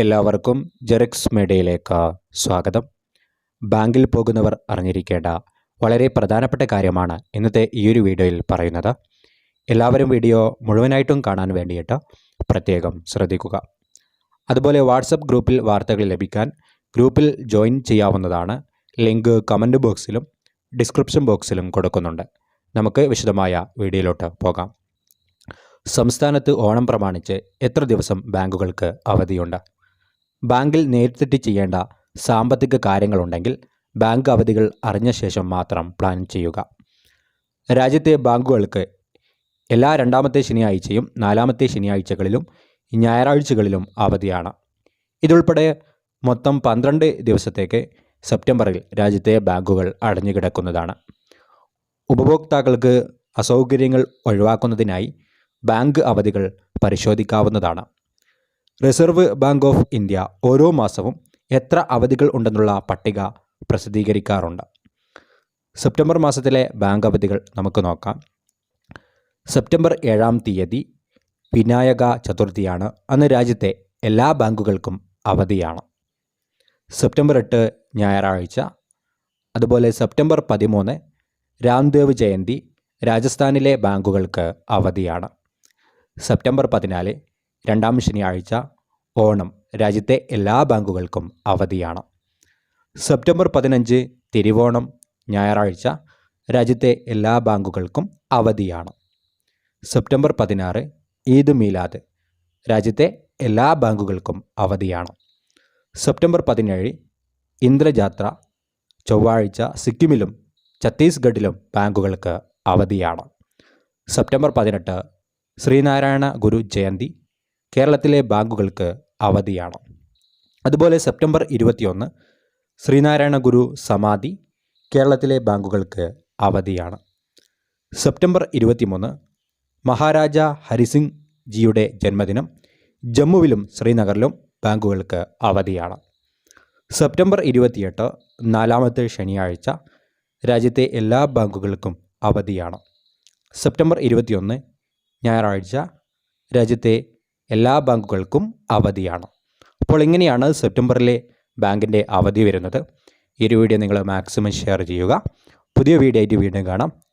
എല്ലാവർക്കും ജെറിക്സ് മേഡയിലേക്ക് സ്വാഗതം. ബാങ്കിൽ പോകുന്നവർ അറിഞ്ഞിരിക്കേണ്ട വളരെ പ്രധാനപ്പെട്ട കാര്യമാണ് ഇന്നത്തെ ഈ ഒരു വീഡിയോയിൽ പറയുന്നത്. എല്ലാവരും വീഡിയോ മുഴുവനായിട്ടും കാണാൻ വേണ്ടിയിട്ട് പ്രത്യേകം ശ്രദ്ധിക്കുക. അതുപോലെ വാട്സപ്പ് ഗ്രൂപ്പിൽ വാർത്തകൾ ലഭിക്കാൻ ഗ്രൂപ്പിൽ ജോയിൻ ചെയ്യാവുന്നതാണ്. ലിങ്ക് കമന്റ് ബോക്സിലും ഡിസ്ക്രിപ്ഷൻ ബോക്സിലും കൊടുക്കുന്നുണ്ട്. നമുക്ക് വിശദമായ വീഡിയോയിലോട്ട് പോകാം. സംസ്ഥാനത്ത് ഓണം പ്രമാണിച്ച് എത്ര ദിവസം ബാങ്കുകൾക്ക് അവധിയുണ്ട്? ബാങ്കിൽ നേരിട്ട് ചെയ്യേണ്ട സാമ്പത്തിക കാര്യങ്ങളുണ്ടെങ്കിൽ ബാങ്ക് അവധികൾ അറിഞ്ഞ ശേഷം മാത്രം പ്ലാൻ ചെയ്യുക. രാജ്യത്തെ ബാങ്കുകൾക്ക് എല്ലാ രണ്ടാമത്തെ ശനിയാഴ്ചയും നാലാമത്തെ ശനിയാഴ്ചകളിലും ഞായറാഴ്ചകളിലും അവധിയാണ്. ഇതുൾപ്പെടെ മൊത്തം പന്ത്രണ്ട് ദിവസത്തേക്ക് സെപ്റ്റംബറിൽ രാജ്യത്തെ ബാങ്കുകൾ അടഞ്ഞുകിടക്കുന്നതാണ്. ഉപഭോക്താക്കൾക്ക് അസൗകര്യങ്ങൾ ഒഴിവാക്കുന്നതിനായി ബാങ്ക് അവധികൾ പരിശോധിക്കാവുന്നതാണ്. റിസർവ് ബാങ്ക് ഓഫ് ഇന്ത്യ ഓരോ മാസവും എത്ര അവധികൾ ഉണ്ടെന്നുള്ള പട്ടിക പ്രസിദ്ധീകരിക്കാറുണ്ട്. സെപ്റ്റംബർ മാസത്തിലെ ബാങ്ക് അവധികൾ നമുക്ക് നോക്കാം. സെപ്റ്റംബർ ഏഴാം തീയതി വിനായക ചതുർത്ഥിയാണ്. അന്ന് രാജ്യത്തെ എല്ലാ ബാങ്കുകൾക്കും അവധിയാണ്. സെപ്റ്റംബർ എട്ട് ഞായറാഴ്ച. അതുപോലെ സെപ്റ്റംബർ പതിമൂന്ന് രാംദേവ് ജയന്തി രാജസ്ഥാനിലെ ബാങ്കുകൾക്ക് അവധിയാണ്. സെപ്റ്റംബർ പതിനാല് രണ്ടാം ശനിയാഴ്ച ഓണം രാജ്യത്തെ എല്ലാ ബാങ്കുകൾക്കും അവധിയാണ്. സെപ്റ്റംബർ പതിനഞ്ച് തിരുവോണം ഞായറാഴ്ച രാജ്യത്തെ എല്ലാ ബാങ്കുകൾക്കും അവധിയാണ്. സെപ്റ്റംബർ പതിനാറ് ഈദ് മീലാദ് രാജ്യത്തെ എല്ലാ ബാങ്കുകൾക്കും അവധിയാണ്. സെപ്റ്റംബർ പതിനേഴ് ഇന്ദ്രജാത്ര ചൊവ്വാഴ്ച സിക്കിമിലും ഛത്തീസ്ഗഡിലും ബാങ്കുകൾക്ക് അവധിയാണ്. സെപ്റ്റംബർ പതിനെട്ട് ശ്രീനാരായണ ഗുരു ജയന്തി കേരളത്തിലെ ബാങ്കുകൾക്ക് അവധിയാണ്. അതുപോലെ സെപ്റ്റംബർ ഇരുപത്തിയൊന്ന് ശ്രീനാരായണ ഗുരു സമാധി കേരളത്തിലെ ബാങ്കുകൾക്ക് അവധിയാണ്. സെപ്റ്റംബർ ഇരുപത്തിമൂന്ന് മഹാരാജ ഹരിസിംഗ് ജിയുടെ ജന്മദിനം ജമ്മുവിലും ശ്രീനഗറിലും ബാങ്കുകൾക്ക് അവധിയാണ്. സെപ്റ്റംബർ ഇരുപത്തിയെട്ട് നാലാമത്തെ ശനിയാഴ്ച രാജ്യത്തെ എല്ലാ ബാങ്കുകൾക്കും അവധിയാണ്. സെപ്റ്റംബർ ഇരുപത്തിയൊന്ന് ഞായറാഴ്ച രാജ്യത്തെ എല്ലാ ബാങ്കുകൾക്കും അവധിയാണ്. അപ്പോൾ ഇങ്ങനെയാണ് സെപ്റ്റംബറിലെ ബാങ്കിന്റെ അവധി വരുന്നത്. ഈ ഒരു വീഡിയോ നിങ്ങൾ മാക്സിമം ഷെയർ ചെയ്യുക. പുതിയ വീഡിയോ ആയിട്ട് വീണ്ടും കാണാം.